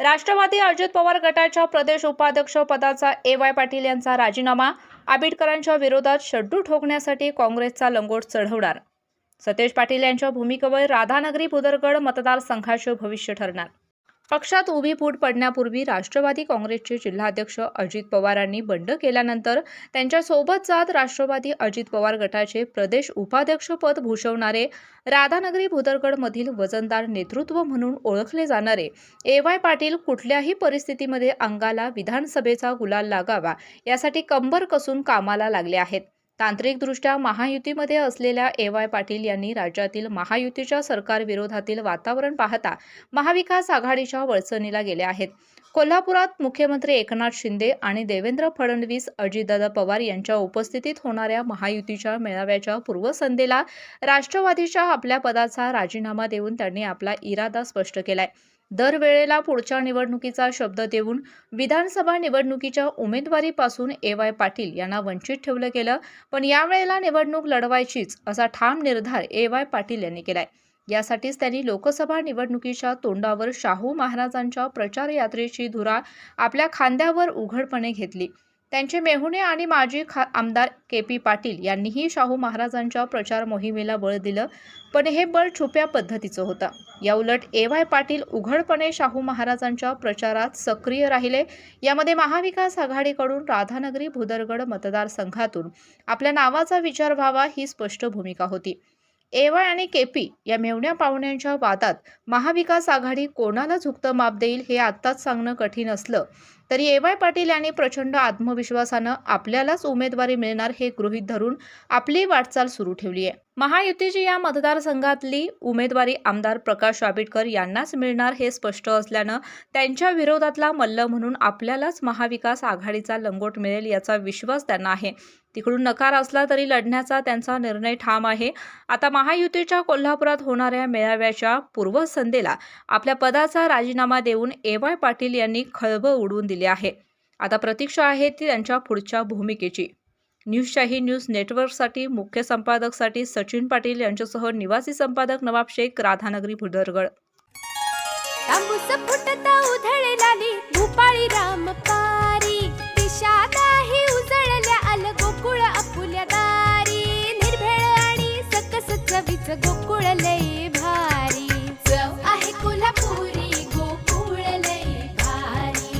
राष्ट्रवादी अजित पवार गटाच्या प्रदेश उपाध्यक्ष पदाचा ए वाय पाटील यांचा राजीनामा आंबेडकरांच्या विरोधात शड्डू ठोकण्यासाठी काँग्रेसचा लंगोट चढवणार. सतेज पाटील यांच्या भूमिकेवर राधानगरी भुदरगड मतदारसंघाचे भविष्य ठरणार. पक्षात उभी फूट पडण्यापूर्वी राष्ट्रवादी काँग्रेसचे जिल्हाध्यक्ष अजित पवारांनी बंड केल्यानंतर त्यांच्यासोबत जात राष्ट्रवादी अजित पवार गटाचे प्रदेश उपाध्यक्षपद भूषवणारे राधानगरी भुदरगडमधील वजनदार नेतृत्व म्हणून ओळखले जाणारे ए वाय पाटील कुठल्याही परिस्थितीमध्ये अंगाला विधानसभेचा गुलाल लागावा यासाठी कंबर कसून कामाला लागले आहेत. तांत्रिकदृष्ट्या महायुतीमध्ये असलेल्या ए वाय पाटील यांनी राज्यातील महायुतीच्या सरकारविरोधातील वातावरण पाहता महाविकास आघाडीच्या वळचणीला गेले आहेत. कोल्हापुरात मुख्यमंत्री एकनाथ शिंदे आणि देवेंद्र फडणवीस अजितदादा पवार यांच्या उपस्थितीत होणाऱ्या महायुतीच्या मेळाव्याच्या पूर्वसंध्येला राष्ट्रवादीच्या आपल्या पदाचा राजीनामा देऊन त्यांनी आपला इरादा स्पष्ट केलाय. दरवेळेला पुढच्या निवडणुकीचा शब्द देऊन विधानसभा निवडणुकीच्या उमेदवारीपासून ए वाय पाटील यांना वंचित ठेवलं गेलं. पण यावेळेला निवडणूक लढवायचीच असा ठाम निर्धार ए वाय पाटील यांनी केलाय. यासाठीच त्यांनी लोकसभा निवडणुकीच्या तोंडावर शाहू महाराजांच्या प्रचार यात्रेची धुरा आपल्या खांद्यावर उघडपणे घेतली. त्यांचे मेहुणे आणि माजी खा आमदार के पी पाटील यांनीही शाहू महाराजांच्या प्रचार मोहिमेला बळ दिलं पण हे बळ छुप्या पद्धतीचं होतं. याउलट ए वाय पाटील उघडपणे शाहू महाराजांच्या प्रचारात सक्रिय राहिले. यामध्ये महाविकास आघाडीकडून राधानगरी भुदरगड मतदारसंघातून आपल्या नावाचा विचार व्हावा ही स्पष्ट भूमिका होती. ए वाय आणि केपी या मेवण्या पाहुण्यांच्या वादात महाविकास आघाडी कोणाला झुकतं माप देईल हे आत्ताच सांगणं कठीण असलं. तरी ए वाय पाटील यांनी प्रचंड आत्मविश्वासानं आपल्यालाच उमेदवारी मिळणार हे गृहीत धरून आपली वाटचाल सुरू ठेवली आहे. महायुतीची या मतदारसंघातली उमेदवारी आमदार प्रकाश आंबेडकर यांनाच मिळणार हे स्पष्ट असल्यानं त्यांच्या विरोधातला मल्ल म्हणून आपल्यालाच महाविकास आघाडीचा लंगोट मिळेल याचा विश्वास त्यांना आहे. तिकडून नकार असला तरी लढण्याचा त्यांचा निर्णय ठाम आहे. आता महायुतीच्या कोल्हापुरात होणाऱ्या मेळाव्याच्या पूर्वसंध्येला आपल्या पदाचा राजीनामा देऊन ए वाय पाटील यांनी खळबळ उडवून दिली. आहे. आता प्रतीक्षा आहे ती त्यांच्या पुढच्या भूमिकेची. न्यूजशाही न्यूज नेटवर्कसाठी मुख्य संपादकसाठी सचिन पाटील यांच्यासह निवासी संपादक नवाब शेख राधानगरी भुदरगड. गोकुळ आपुल्या दारी. निर्भेळ आणि सकस चवीच गोकुळ लय